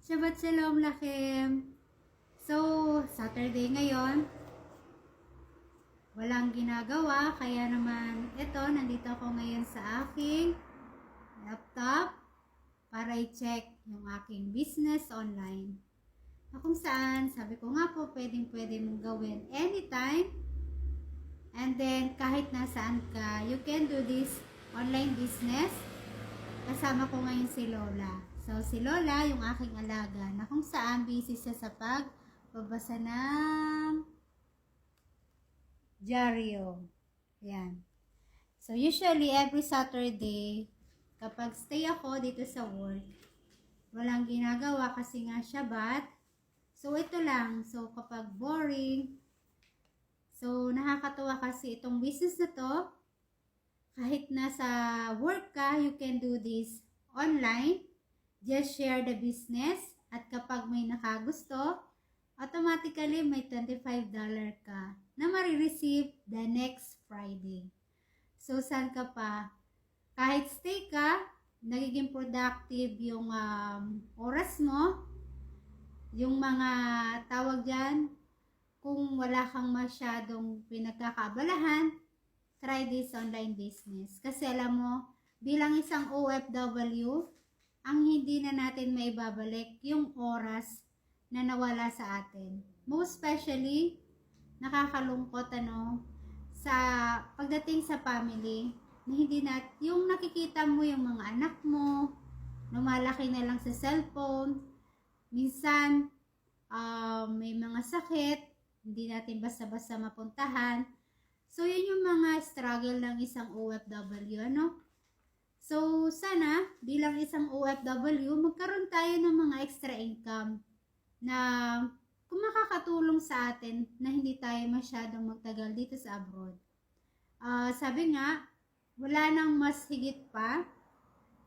Shabbat Shalom Lakim. So, Saturday ngayon. Walang ginagawa, kaya naman ito, nandito ako ngayon sa aking laptop para i-check yung aking business online. Na kung saan, sabi ko nga po, pwedeng pwede mong gawin anytime. And then, kahit nasaan ka, you can do this online business. Kasama ko ngayon si Lola. So, si Lola, yung aking alaga, na kung saan busy siya sa pagbabasa ng dyaryo. Yan. So, usually, every Saturday, kapag stay ako dito sa work, walang ginagawa kasi nga Shabbat. So, ito lang. So, kapag boring, so, nakakatuwa kasi itong business na to, kahit nasa work ka, you can do this online. Just share the business. At kapag may nakagusto, automatically may $25 ka na marireceive the next Friday. So, saan ka pa? Kahit stay ka, nagiging productive yung um, oras mo, yung mga tawag dyan, kung wala kang masyadong pinagkakaabalahan, try this online business. Kasi alam mo, bilang isang OFW, ang hindi na natin maibabalik yung oras na nawala sa atin. Most especially, nakakalungkot ano, sa pagdating sa family, na hindi na, yung nakikita mo yung mga anak mo, lumalaki na lang sa cellphone, minsan, um, may mga sakit, hindi natin basta-basta mapuntahan. So, yun yung mga struggle ng isang OFW, ano? So, sana, bilang isang OFW, magkaroon tayo ng mga extra income na kung makakatulong sa atin na hindi tayo masyadong magtagal dito sa abroad. Ah, sabi nga, wala nang mas higit pa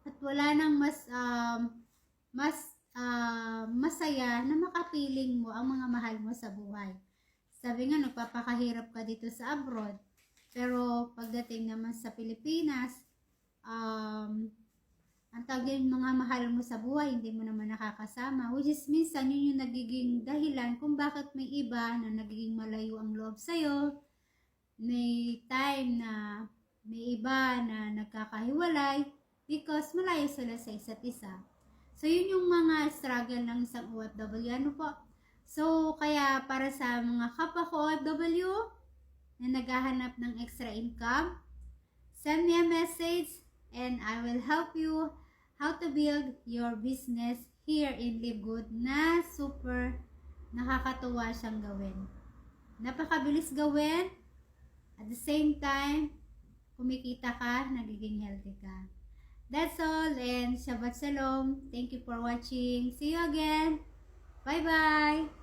at wala nang mas um, mas ah, masaya na makapiling mo ang mga mahal mo sa buhay. Sabi nga, nagpapakahirap ka dito sa abroad. Pero pagdating naman sa Pilipinas, um, ang tawag yung mga mahal mo sa buhay, hindi mo naman nakakasama. Which is minsan, yun yung nagiging dahilan kung bakit may iba na nagiging malayo ang loob sa'yo. May time na may iba na nagkakahiwalay because malayo sila sa isa't isa. So, yun yung mga struggle ng isang OFW. Ano po? So, kaya para sa mga kapwa ko OFW na naghahanap ng extra income, send me a message and I will help you how to build your business here in Livegood na super nakakatuwa siyang gawin. Napakabilis gawin. At the same time, kumikita ka, nagiging healthy ka. That's all and Shabbat Shalom. Thank you for watching. See you again. Bye-bye.